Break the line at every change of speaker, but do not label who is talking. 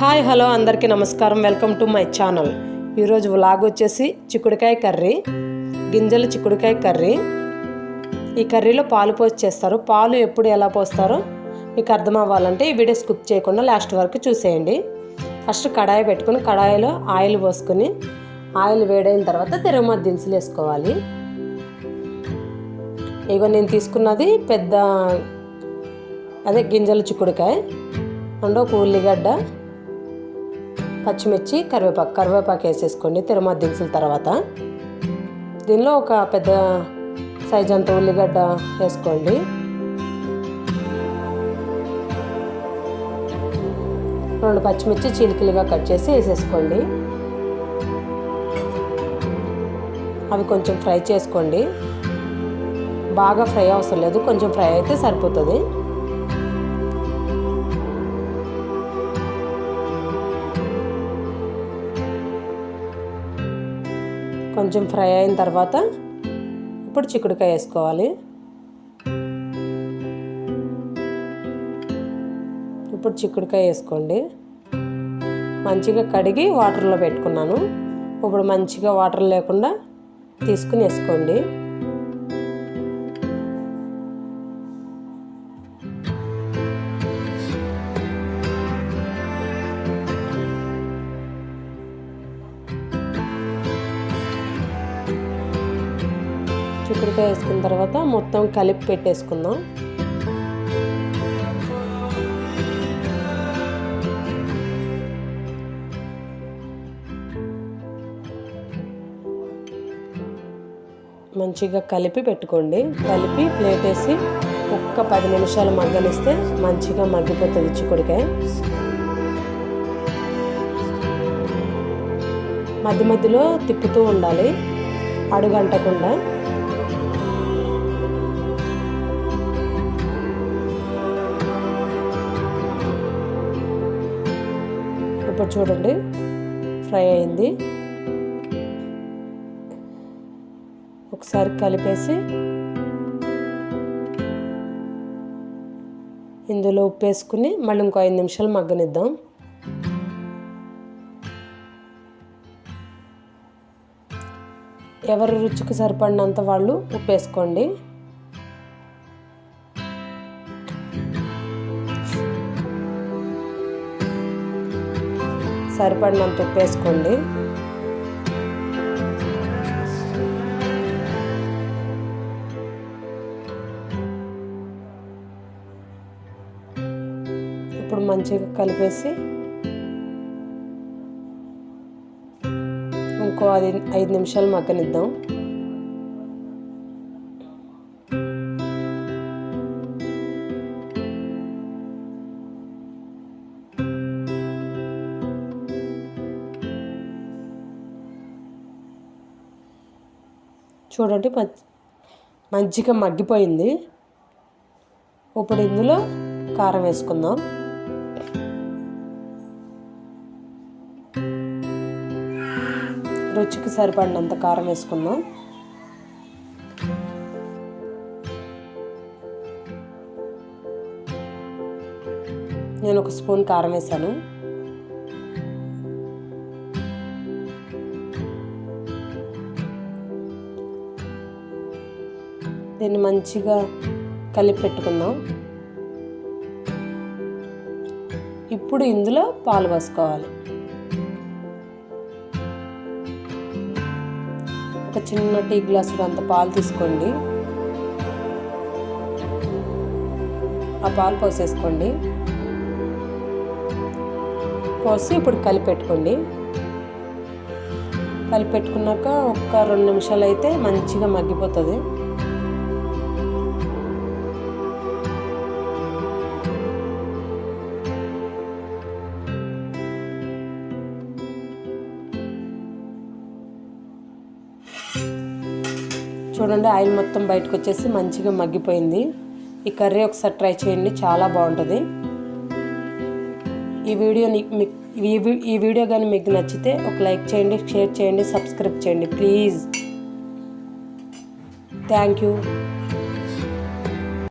Hi hello అందరికీ నమస్కారం. Welcome to my channel. ఈరోజు వ్లాగ్ వచ్చేసి చిక్కుడుకాయ కర్రీ గింజలు చిక్కుడుకాయ కర్రీ. ఈ కర్రీలో పాలు పోసి చేస్తారు. పాలు ఎప్పుడు ఎలా పోస్తారో మీకు అర్థం అవ్వాలంటే ఈ వీడియో స్కిప్ చేయకుండా లాస్ట్ వరకు చూసేయండి. ఫస్ట్ కడాయి పెట్టుకుని కడాయిలో ఆయిల్ పోసుకొని ఆయిల్ వేడైన తర్వాత తిరుమల దినుసులు వేసుకోవాలి. ఇగో నేను తీసుకున్నది పెద్ద అదే గింజల చిక్కుడుకాయ అండ్ ఒక ఉల్లిగడ్డ పచ్చిమిర్చి కరివేపాకు కరివేపాకు వేసేసుకోండి తిరుమల దినుసుల తర్వాత దీనిలో ఒక పెద్ద సైజ్ అంత ఉల్లిగడ్డ వేసుకోండి. రెండు పచ్చిమిర్చి చీలికలుగా కట్ చేసి వేసేసుకోండి. అవి కొంచెం ఫ్రై చేసుకోండి. బాగా ఫ్రై అవసరం లేదు కొంచెం ఫ్రై అయితే సరిపోతుంది. కొంచెం ఫ్రై అయిన తర్వాత ఇప్పుడు చిక్కుడుకాయ వేసుకోవాలి. ఇప్పుడు చిక్కుడుకాయ వేసుకోండి. మంచిగా కడిగి వాటర్లో పెట్టుకున్నాను. ఇప్పుడు మంచిగా వాటర్ లేకుండా తీసుకుని వేసుకోండి. చిక్కుడుకాయ వేసుకున్న తర్వాత మొత్తం కలిపి పెట్టేసుకుందాం. మంచిగా కలిపి పెట్టుకోండి. కలిపి ప్లేట్ వేసి ఒక్క పది నిమిషాలు మగ్గనిస్తే మంచిగా మగ్గిపోతుంది చిక్కుడుకాయ. మధ్య మధ్యలో తిప్పుతూ ఉండాలి. అడుగంటకుండా. చూడండి. ఫ్రై అయింది. ఒకసారి కలిపేసి ఇందులో ఉప్పు వేసుకుని మళ్ళీ ఇంకో ఐదు నిమిషాలు మగ్గనిద్దాం. ఎవరి రుచికి సరిపడినంత వాళ్ళు ఉప్పు వేసుకోండి. సరిపడినంత ఉప్పు వేసుకోండి ఇప్పుడు మంచిగా కలిపేసి ఇంకో అది ఐదు నిమిషాలు మగ్గనిద్దాం. చూడండి మంచిగా మగ్గిపోయింది. ఇప్పుడు ఇందులో కారం వేసుకుందాం. రుచికి సరిపడినంత కారం వేసుకుందాం. నేను ఒక స్పూన్ కారం వేసాను. దీన్ని మంచిగా కలిపి పెట్టుకుందాం. ఇప్పుడు ఇందులో పాలు పోసుకోవాలి. ఒక చిన్న టీ గ్లాసు అంత పాలు తీసుకోండి. ఆ పాలు పోసేసుకోండి. పోసి ఇప్పుడు కలిపెట్టుకోండి కలిపెట్టుకున్నాక ఒక రెండు నిమిషాలు అయితే మంచిగా మగ్గిపోతుంది. చూడండి ఆయిల్ మొత్తం బయటకు వచ్చేసి మంచిగా మగ్గిపోయింది. ఈ కర్రీ ఒకసారి ట్రై చేయండి చాలా బాగుంటుంది. ఈ వీడియో ఈ వీడియో కానీ మీకు నచ్చితే ఒక లైక్ చేయండి షేర్ చేయండి సబ్స్క్రైబ్ చేయండి ప్లీజ్. Thank you.